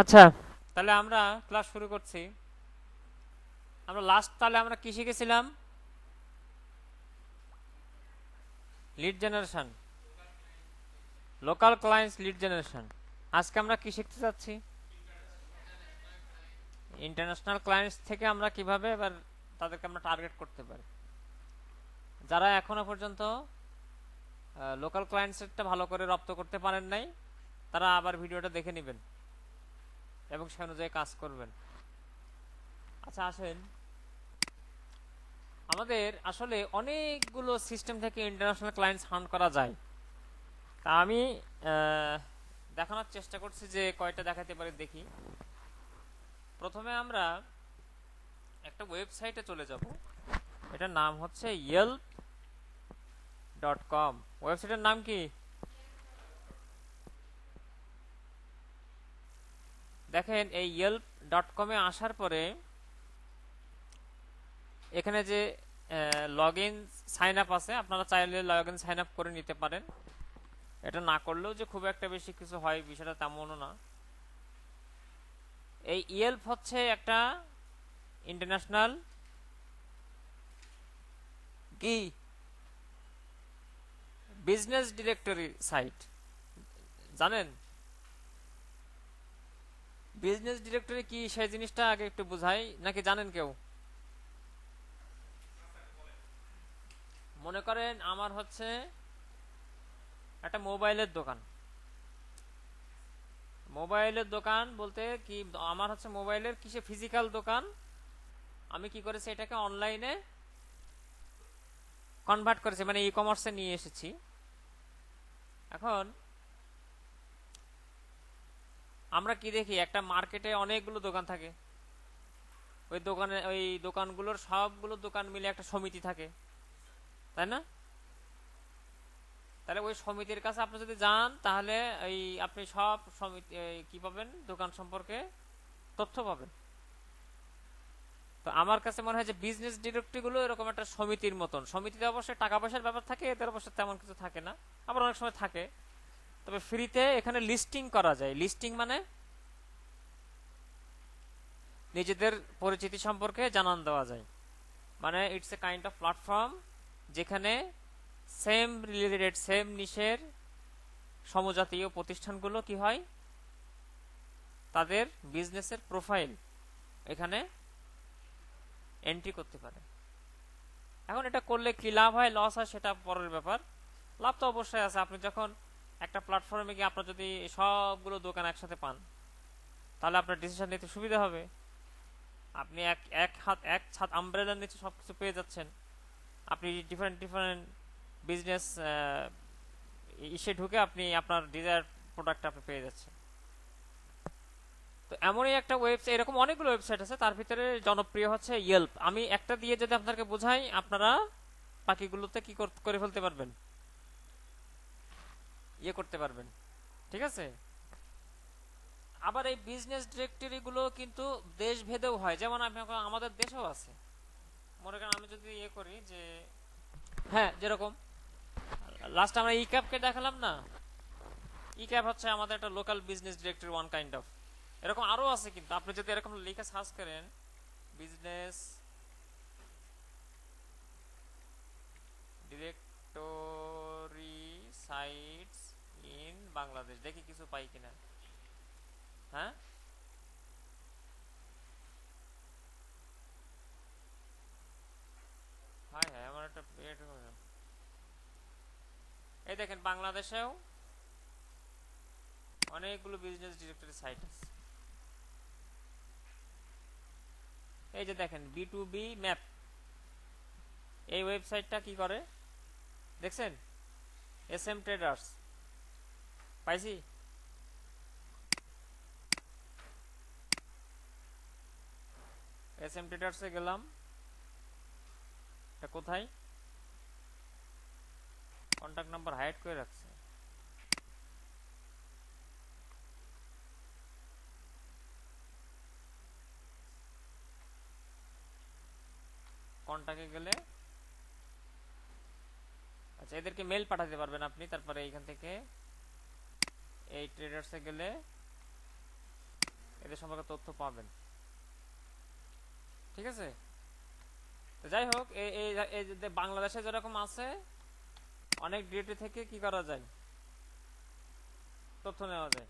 আচ্ছা। তাহলে আমরা ক্লাস শুরু করছি। আমরা লাস্ট তাহলে আমরা কি শিখেছিলাম? Lead generation local clients lead generation আজকে আমরা কি শিখতে যাচ্ছি ইন্টারন্যাশনাল ক্লায়েন্টস থেকে আমরা কীভাবে এবার তাদেরকে আমরা টার্গেট করতে পারি? যারা এখনও পর্যন্ত লোকাল ক্লায়েন্টসটা ভালো করে রপ্ত করতে পারেন নাই, তারা আবার ভিডিওটা দেখে নেবেন। এবং সে অনুযায়ী কাজ করবেন। আচ্ছা আসেন। আমাদের আসলে অনেকগুলো সিস্টেম থেকে ইন্টারন্যাশনাল ক্লায়েন্টস হান্ট করা যায়। তা আমি দেখানোর চেষ্টা করছি যে কয়টা দেখাতে পারি, দেখি। প্রথমে আমরা একটা ওয়েবসাইটে চলে যাব। এটার নাম হচ্ছে ইয়েল ডট কম ওয়েবসাইটের নাম কি? দেখেন, এই ইয়েল্প ডট কমে আসার পরে এখানে যে লগ ইন সাইন আপ আছে, আপনারা চাইলে লগ ইন সাইন আপ করে নিতে পারেন। এটা না করলেও যে খুব একটা বেশি কিছু হয়, বিষয়টা তেমনও না। এই ইয়েল্প হচ্ছে একটা ইন্টারন্যাশনাল কি? বিজনেস ডিরেক্টরি সাইট জানেন? বিজনেস ডিরেক্টরি কি সেই জিনিসটা আগে একটু বুঝাই? নাকি জানেন কেউ? মনে করেন আমার হচ্ছে একটা মোবাইলের দোকান। মোবাইলের দোকান বলতে কি, আমার হচ্ছে মোবাইলের কিসে ফিজিক্যাল দোকান, আমি কি করেছি, এটাকে অনলাইনে কনভার্ট করেছি মানে ই কমার্সে নিয়ে এসেছি। এখন আমরা কি দেখি? একটা মার্কেটে অনেকগুলো দোকান থাকে। ওই দোকানে, ওই দোকানগুলোর সবগুলো দোকান মিলে একটা সমিতি থাকে। তাই না? তাহলে ওই সমিতির কাছে আপনি যদি যান, তাহলে এই আপনি সব সমিতি কি পাবেন? দোকান সম্পর্কে তথ্য পাবেন। তো আমার কাছে মনে হয় যে বিজনেস ডিরেক্টরি গুলো এরকম একটা সমিতির মতন। সমিতিতে অবশ্যই টাকা পয়সার ব্যাপার থাকে, এদের অবশ্য তেমন কিছু থাকে না। আবার অনেক সময় থাকে। তবে ফ্রিতে এখানে লিস্টিং করা যায়। লিস্টিং মানে নিজেদের পরিচিতি সম্পর্কে জানান দেওয়া যায়। মানে it's a kind of platform যেখানে সেম রিলেটেড সেম নিশের সমজাতীয় প্রতিষ্ঠানগুলো কি হয়? তাদের বিজনেসের প্রোফাইল এখানে এন্ট্রি করতে পারে। এখন এটা করলে কি লাভ হয়? লস হয় সেটা পরের ব্যাপার। লাভ তো অবশ্যই আছে। আপনি যখন একটা প্ল্যাটফর্মে গিয়ে আপনার যদি সবগুলো দোকান একসাথে পান, তাহলে আপনার ডিসিশন নিতে সুবিধা হবে। আপনি এক এক হাত, এক ছাদ আমব্রেলার নিচে সব কিছু পেয়ে যাচ্ছেন। আপনি ডিফারেন্ট ডিফারেন্ট বিজনেস ইসে ঢুকে আপনি আপনার ডিজায়ার প্রোডাক্ট আপনি পেয়ে যাচ্ছেন। তো এমনই একটা ওয়েবসাইট এরকম অনেকগুলো ওয়েবসাইট আছে, তার ভিতরে জনপ্রিয় হচ্ছে ইয়েল্প আমি একটা দিয়ে যদি আপনাকে বোঝাই, আপনারা বাকিগুলোতে কি করে ফেলতে পারবেন? ইয়ে করতে পারবেন। ঠিক আছে? আবার এই বিজনেস ডিরেক্টরি গুলো কিন্তু দেশ ভেদেও হয়। যেমন আমি আমাদের দেশেও আছে। মনে করেন আমি যদি ইয়ে করি যে হ্যাঁ যেরকম। লাস্ট আমরা ই ক্যাপকে দেখালাম না? ই ক্যাপ হচ্ছে আমাদের একটা local business directory one kind of এরকম আরও আছে কিন্তু। আপনি যদি এরকম লিখে সার্চ করেন business directory sites in Bangladesh, দেখি কিছু পাই কিনা? হ্যাঁ? হাই হাই আমার একটা পেট এই দেখেন, বাংলাদেশেও অনেকগুলো বিজনেস ডিরেক্টরি সাইট আছে। এই যে দেখেন বি টু বি ম্যাপ এই ওয়েবসাইটটা কি করে? দেখছেন? এস এম ট্রেডার্স পাইছি এস এম ট্রেডার্সে গেলাম এটা কোথায় কন্টাক্ট নাম্বার হাইড করে রাখছে কন্টাক্টে গেলে আচ্ছা এদেরকে মেল পাঠাতে পারবেন আপনি তারপরে এইখান থেকে এই ট্রেডার্সে গেলে এদের সম্পর্কে তথ্য পাবেন। ঠিক আছে? তো যাই হোক এই বাংলাদেশে যেরকম আছে, অনেক ডিউটি থেকে কি করা যায়? তথ্য নেওয়া যায়।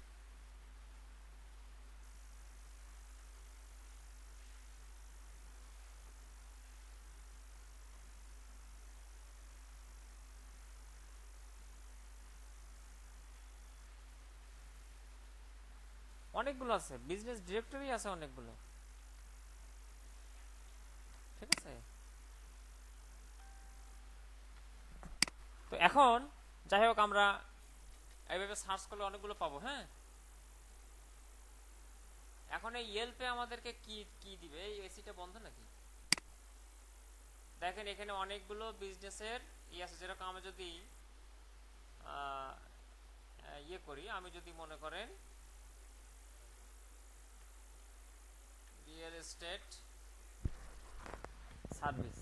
অনেকগুলো আছে বিজনেস ডিরেক্টরি আছে অনেকগুলো। ঠিক আছে? তো এখন, যাই হোক, আমরা এইভাবে সার্চ করলে অনেকগুলো পাবো হ্যাঁ? এখন এই ইয়েলপে আমাদেরকে কি কি দিবে? এই এসিটা বন্ধ নাকি? দেখেন, এখানে অনেকগুলো বিজনেসের ই আছে, যেরকম আমি যদি ইয়ে করি, আমি যদি মনে করেন রিয়েল এস্টেট সার্ভিস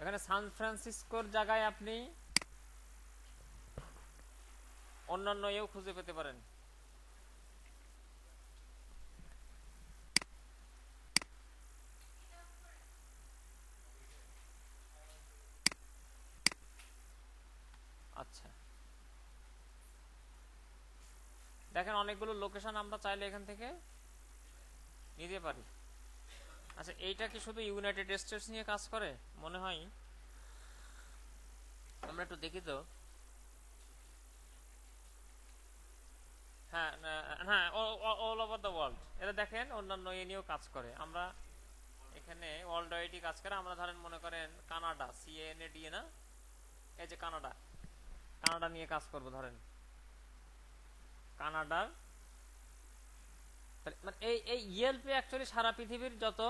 এখানে সান ফ্রান্সিসকোর জায়গায় আপনি অন্যান্য ইয়েও খুঁজে পেতে পারেন। আচ্ছা। দেখেন অনেকগুলো লোকেশন আমরা চাইলে এখান থেকে নিতে পারি। আচ্ছা এইটা কি শুধু ইউনাইটেড স্টেটস নিয়ে কাজ করে? মনে হয়। আমরা একটু দেখি তো। হ্যাঁ হ্যাঁ অল ওভার দ্য ওয়ার্ল্ড এটা দেখেন, অন্যান্য এ নিয়েও কাজ করে। আমরা এখানে ওয়ার্ল্ড ওয়াইডই কাজ করে। আমরা ধরেন মনে করেন কানাডা সিএনএ ডিএ না? এই যে কানাডা। কানাডা নিয়ে কাজ করব, ধরেন। কানাডার মানে এই এই অ্যাকচুয়ালি সারা পৃথিবীর যত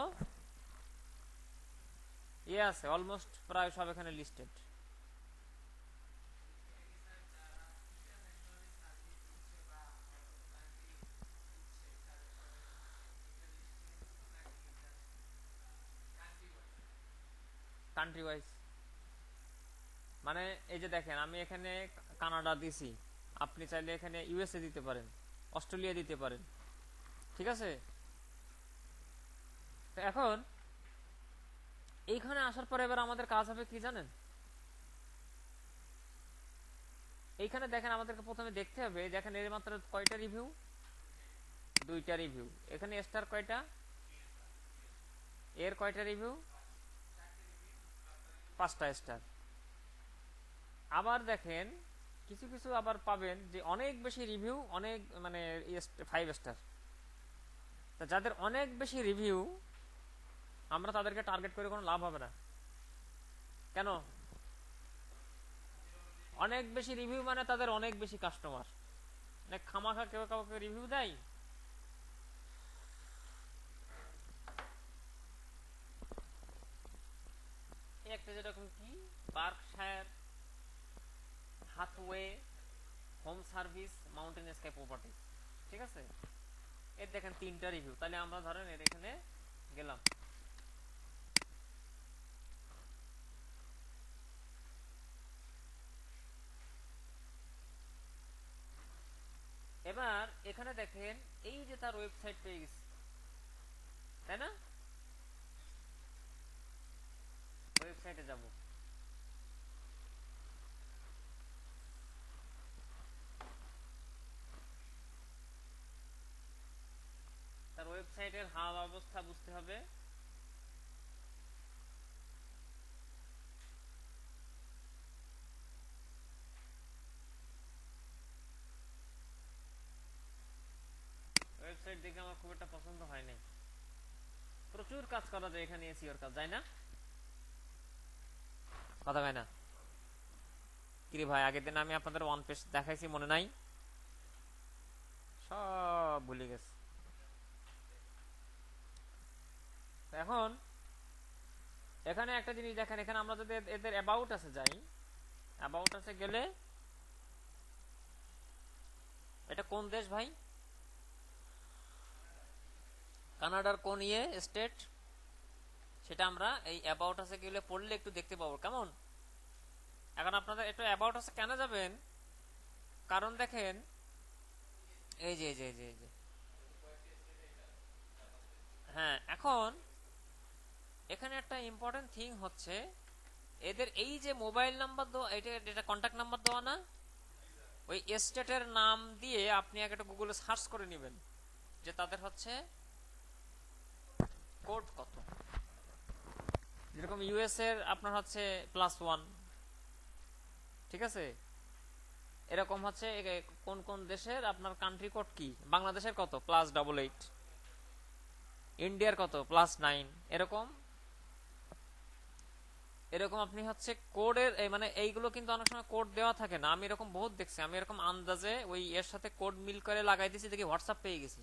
ইয়ে আছে অলমোস্ট প্রায় সব এখানে লিস্টেড কান্ট্রি ওয়াইজ মানে এই যে দেখেন, আমি এখানে কানাডা দিছি। আপনি চাইলে এখানে ইউএসএ দিতে পারেন অস্ট্রেলিয়া দিতে পারেন। ঠিক আছে? এখন, এইখানে আসার পরে এবার আমাদের কাজ হবে কি জানেন? এইখানে দেখেন আমাদেরকে প্রথমে দেখতে হবে দেখেন এর মাত্র কয়টা রিভিউ দুইটা রিভিউ এখানে স্টার কয়টা? এর কয়টা রিভিউ পাঁচটা স্টার আবার দেখেন, কিছু কিছু আবার পাবেন যে অনেক বেশি রিভিউ অনেক মানে ফাইভ স্টার তা যাদের অনেক বেশি রিভিউ আমরা তাদেরকে টার্গেট করে কোনো লাভ হবে না। কেন? অনেক বেশি রিভিউ মানে তাদের অনেক বেশি কাস্টমার মানে খামাখা কেউ কাউকে রিভিউ দেয়? একটা যেরকম কি? Berkshire Hathaway home service Mountain Sky Properties ঠিক আছে? এর দেখেন তিনটা রিভিউ তাহলে আমরা ধরেন এর এখানে গেলাম। এবার এখানে দেখেন, এই যে তার ওয়েবসাইট পেয়ে গেছে। তাই না? ওয়েবসাইটে যাব তার ওয়েবসাইটের হাল অবস্থা বুঝতে হবে। ওয়েবসাইট দেখে আমার খুব একটা পছন্দ হয় নাই। প্রচুর কাজ করা যায় এখানে এসিওর কাজ যায় না? কথা হয় না? কিরে ভাই, আগের দিন আমি আপনাদের ওয়ান পেজ দেখাইছি, মনে নাই? সব ভুলে গেছে। এখন, এখানে একটা জিনিস দেখেন, এখানে আমরা যদি এদের- অ্যাবাউট আছে যাই অ্যাবাউট আছে গেলে, এটা কোন দেশ ভাই? কানাডার কোন ইয়ে স্টেট সেটা আমরা এই অ্যাবাউট আছে গেলে পড়লে একটু দেখতে পাবো, কেমন? এখন আপনাদের একটু অ্যাবাউট আছে কেন যাবেন? কারণ দেখেন এই যে এই যে এই যে। হ্যাঁ এখন ইম্পর্টেন্ট থিং হচ্ছে, এদের এই যে মোবাইল নাম্বার দেওয়া, এটা এটা কন্ট্যাক্ট নাম্বার দেওয়া না, ওই এস্টেটের নাম দিয়ে আপনি একটা গুগলে সার্চ করে নেবেন, যে তাদের হচ্ছে কোড কত। যেরকম ইউএস এর আপনার হচ্ছে প্লাস ওয়ান ঠিক আছে? এরকম হচ্ছে কোন কোন দেশের আপনার কান্ট্রি কোড কি? বাংলাদেশের কত? প্লাস ডাবল এইট ইন্ডিয়ার কত? প্লাস নাইন এরকম এরকম আপনি হচ্ছে কোডের মানে এইগুলো কিন্তু অনেক সময় কোড দেওয়া থাকে না। আমি এরকম বহুত দেখছি। আমি এরকম আন্দাজে ওই এর সাথে কোড মিল করে লাগাই দিয়েছি, দেখি হোয়াটসঅ্যাপ পেয়ে গেছি।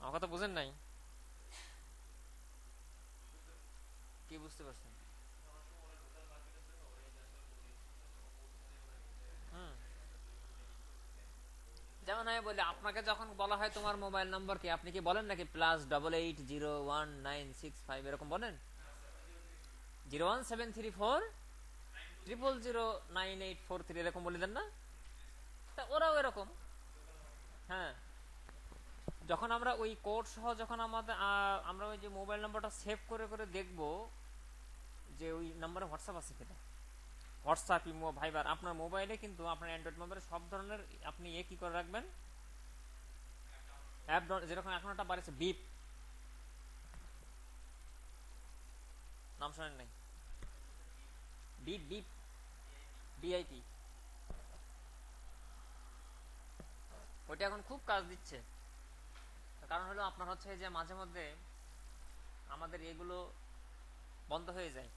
আমার কথা বুঝেন নাই? কি বুঝতে পারছেন? যেমন আমি বলি, আপনাকে যখন বলা হয় তোমার মোবাইল নম্বর কি, আপনি কি বলেন নাকি plus double eight zero one nine six five এরকম বলেন? Zero one seven three four triple zero nine eight four three, এরকম বলে দেন না? তা ওরাও এরকম। হ্যাঁ। যখন আমরা ওই কোড সহ যখন আমাদের আমরা ওই যে মোবাইল নাম্বারটা সেভ করে করে দেখব যে ওই নাম্বারে হোয়াটসঅ্যাপ আছে কিনা। হোয়াটসঅ্যাপ ইমো ভাইবার আপনার মোবাইলে কিন্তু আপনার অ্যান্ড্রয়েড মোবাইলে সব ধরনের আপনি এ কি করে রাখবেন? অ্যাপ যেরকম এখন একটা বাড়িছে বিপ নাম শোনেন নাই? বিপ বিপ বিআইপি ওটা এখন খুব কাজ দিচ্ছে। কারণ হলো আপনার হচ্ছে যে মাঝে মধ্যে আমাদের এগুলো বন্ধ হয়ে যায়।